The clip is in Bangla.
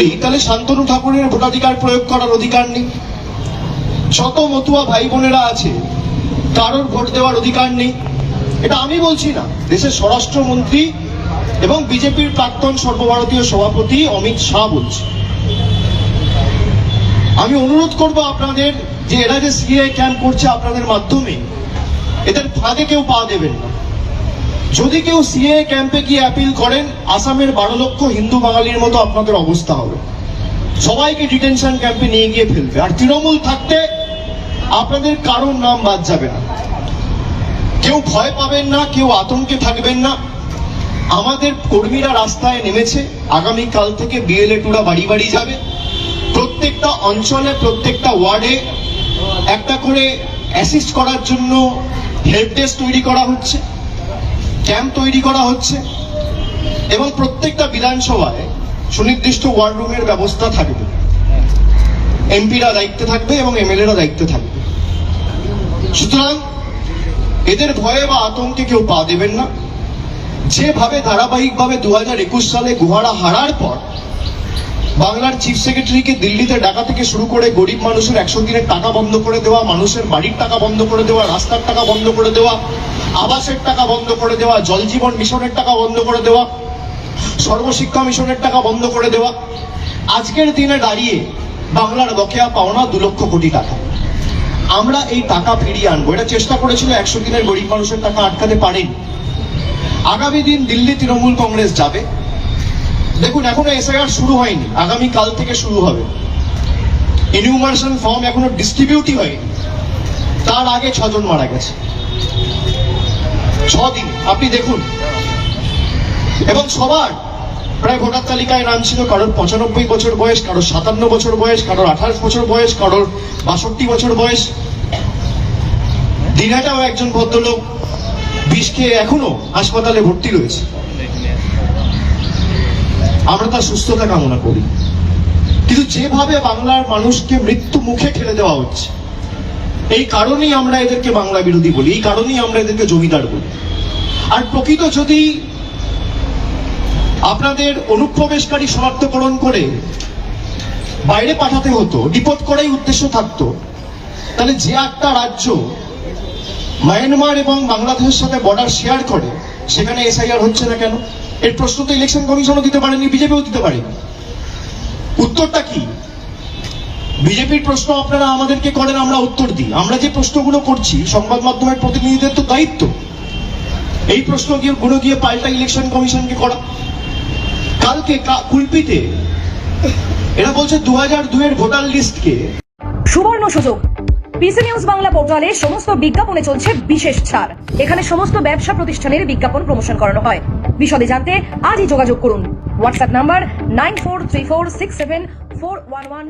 করি তাহলে শান্তনু ঠাকুরের ভোটাধিকার প্রয়োগ করার অধিকার নেই। শত মতুয়া ভাই বোনেরা আছে, কারোর ভোট দেওয়ার অধিকার নেই। এটা আমি বলছি না, দেশের স্বরাষ্ট্রমন্ত্রী এবং বিজেপির প্রাক্তন সর্বভারতীয় সভাপতি অমিত শাহ বলছে। আমি অনুরোধ করব আপনাদের যে এরা যে সিএ ক্যাম্প করছে আপনাদের মাধ্যমে, এদের ফাঁদে কেউ পা দেবেন না। যদি কেউ সিএ ক্যাম্পে গিয়ে অ্যাপিল করেন, আসামের বারো লক্ষ হিন্দু বাঙালির মতো আপনাদের অবস্থা হবে। সবাইকে ডিটেনশন ক্যাম্পে নিয়ে গিয়ে ফেলবে। আর তৃণমূল থাকতে আপনাদের কারোর নাম বাদ যাবে না। কেউ ভয় পাবেন না, কেউ আতঙ্কে থাকবেন না। আমাদের কর্মীরা রাস্তায় নেমেছে। আগামী কাল থেকে বিএলএ টুরা বাড়ি বাড়ি যাবে। প্রত্যেকটা অঞ্চলে, প্রত্যেকটা ওয়ার্ডে একটা করে অ্যাসিস্ট করার জন্য হেল্প ডেস্ক তৈরি করা হচ্ছে। ক্যাম্প তৈরি করা হচ্ছে এবং প্রত্যেকটা বিধানসভায় সুনির্দিষ্ট ওয়ার রুমের ব্যবস্থা থাকবে। এমপিরা দায়িত্বে থাকবে এবং এমএলএরা দায়িত্বে থাকবে। সুতরাং এদের ভয়ে বা আতঙ্কে কেউ পা দেবেন না। যেভাবে ধারাবাহিকভাবে দু হাজার একুশ সালে গুহারা হারার পর বাংলার চিফ সেক্রেটারিকে দিল্লিতে ডাকা থেকে শুরু করে গরিব মানুষের একশো দিনের টাকা বন্ধ করে দেওয়া, মানুষের বাড়ির টাকা বন্ধ করে দেওয়া, রাস্তার টাকা বন্ধ করে দেওয়া, আবাসের টাকা বন্ধ করে দেওয়া জল জীবন মিশনের টাকা বন্ধ করে দেওয়া, সর্বশিক্ষা মিশনের টাকা বন্ধ করে দেওয়া, আজকের দিনে দাঁড়িয়ে বাংলার বকেয়া পাওনা দু লক্ষ কোটি টাকা। আমরা এই টাকা ফিরিয়ে আনব। এটা চেষ্টা করেছিল একশো দিনের গরিব মানুষের টাকা আটকাতে পারেনি। আগামী দিন দিল্লি তৃণমূল কংগ্রেস যাবে। দেখুন, এখনও এসআইআর শুরু হয়নি, আগামী কাল থেকে শুরু হবে। ইনিউমারেশন ফর্ম এখনও ডিস্ট্রিবিউটই হয়নি। তার আগে ছজন মারা গেছে। ছদিন, আপনি দেখুন। এবং সবার প্রায় ভোটার তালিকায় নাম ছিল, কারোর পঁচানব্বই বছর বয়স, কারোর সাতান্ন বছর বয়স, কারোর আঠাশ বছর বয়স, কারোর বাষট্টি বছর বয়স। দিনাটাও একজন ভদ্রলোক বিষ খেয়ে এখনও হাসপাতালে ভর্তি রয়েছে। আমরা তার সুস্থতা কামনা করি। কিন্তু যেভাবে বাংলার মানুষকে মৃত্যু মুখে ঠেলে দেওয়া হচ্ছে, এই কারণেই আমরা এদেরকে বাংলা বিরোধী বলি, এই কারণেই আমরা এদেরকে জমিদার বলি। আর প্রকৃত যদি আপনাদের অনুপ্রবেশকারী শনাক্তকরণ করে বাইরে পাঠাতে হতো, ডিপোর্ট করাই উদ্দেশ্য থাকতো, তাহলে যে একটা রাজ্য মায়ানমার এবং বাংলাদেশের সাথে বর্ডার শেয়ার করে সেখানে এসআইআর হচ্ছে না কেন? এর প্রশ্ন তো ইলেকশন কমিশনও দিতে পারেনি, বিজেপিও দিতে পারেনি। উত্তরটা কি? বিজেপির প্রশ্ন আপনারা আমাদেরকে করেন, আমরা উত্তর দিই। আমরা যে প্রশ্নগুলো করছি, সংবাদ মাধ্যমের প্রতিনিধিদের তো দায়িত্ব। এই প্রশ্ন গিয়ে, গুলো গিয়ে পাল্টা ইলেকশন কমিশনকে করা। কালকে কুলপিতে এরা বলছে দু হাজার দুয়ের ভোটার লিস্টকে সুবর্ণ সুযোগ। পিসি নিউজ বাংলা পোর্টালে সমস্ত বিজ্ঞাপনে চলছে বিশেষ ছাড়। এখানে সমস্ত ব্যবসা প্রতিষ্ঠানের বিজ্ঞাপন প্রমোশন করানো হয়। বিশদে জানতে আজই যোগাযোগ করুন। WhatsApp number nine four three four six seven four one one